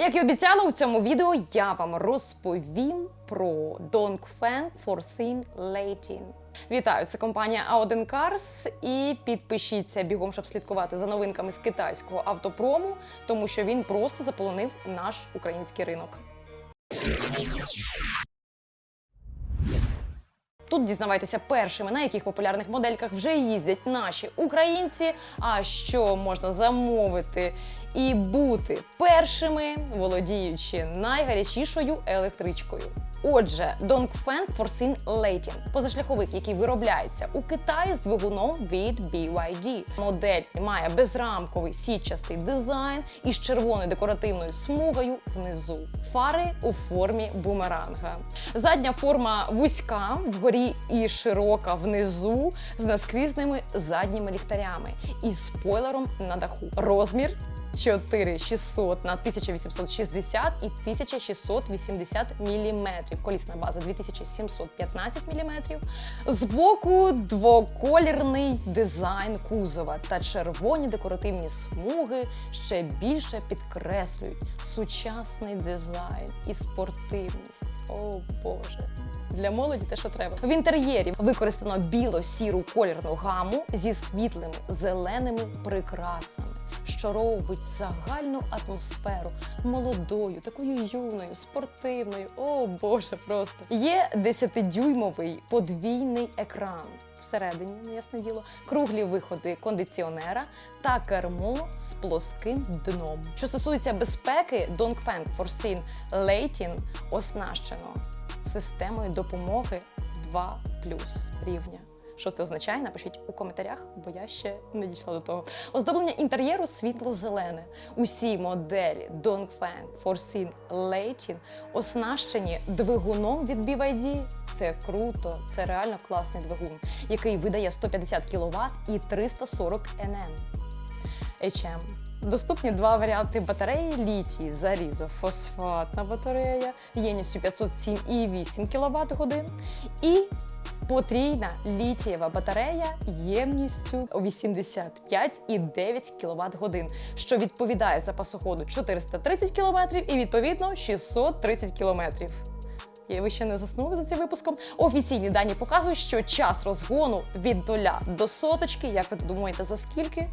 Як і обіцяла у цьому відео, я вам розповім про Dongfeng Forthin Leighton. Вітаю, це компанія A1 Cars і підпишіться бігом, щоб слідкувати за новинками з китайського автопрому, тому що він просто заполонив наш український ринок. Тут дізнавайтеся першими, на яких популярних модельках вже їздять наші українці. А що можна замовити і бути першими, володіючи найгарячішою електричкою. Отже, Dongfeng Forsin Leighton – позашляховик, який виробляється у Китаї з двигуном від BYD. Модель має безрамковий сітчастий дизайн із червоною декоративною смугою внизу. Фари у формі бумеранга. Задня форма вузька вгорі і широка внизу з наскрізними задніми ліхтарями і спойлером на даху. Розмір 4600 на 1860 і 1680 мм. Колісна база 2715 мм. Збоку двоколірний дизайн кузова та червоні декоративні смуги ще більше підкреслюють сучасний дизайн і спортивність. О Боже! Для молоді те, що треба. В інтер'єрі використано біло-сіру колірну гаму зі світлими зеленими прикрасами, що робить загальну атмосферу молодою, такою юною, спортивною. О Боже, просто є 10-дюймовий подвійний екран. Всередині, ясне діло, круглі виходи кондиціонера та кермо з плоским дном. Що стосується безпеки, Dongfeng Forsin Leighton оснащено системою допомоги 2 рівня. Що це означає? Напишіть у коментарях, бо я ще не дійшла до того. Оздоблення інтер'єру світло-зелене. Усі моделі Dongfeng Forsin Leighton оснащені двигуном від BYD. Це круто, це реально класний двигун, який видає 150 кВт і 340 Нм. HM. Доступні два варіанти батареї літій залізо-фосфатна батарея ємністю 507,8 кВт годин і потрійна літієва батарея ємністю 85,9 кВт годин, що відповідає запасоходу 430 км і відповідно 630 км. І ви ще не заснули за цим випуском. Офіційні дані показують, що час розгону від нуля до соточки, як ви думаєте, за скільки?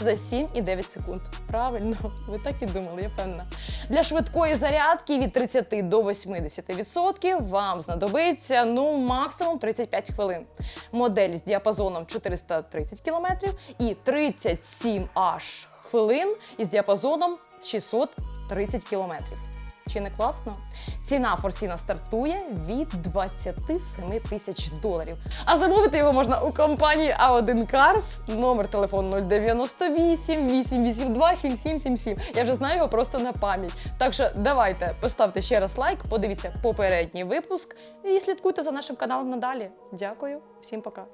За 7,9 секунд. Правильно, ви так і думали, я певна. Для швидкої зарядки від 30 до 80% вам знадобиться ну максимум 35 хвилин. Модель з діапазоном 430 км і 37 аж хвилин із діапазоном 630 км. Чи не класно? Ціна Форсіна стартує від 27 тисяч доларів. А замовити його можна у компанії A1 Cars, номер телефону 098 882 7777. Я вже знаю його просто на пам'ять. Так що давайте поставте ще раз лайк, подивіться попередній випуск і слідкуйте за нашим каналом надалі. Дякую, всім пока.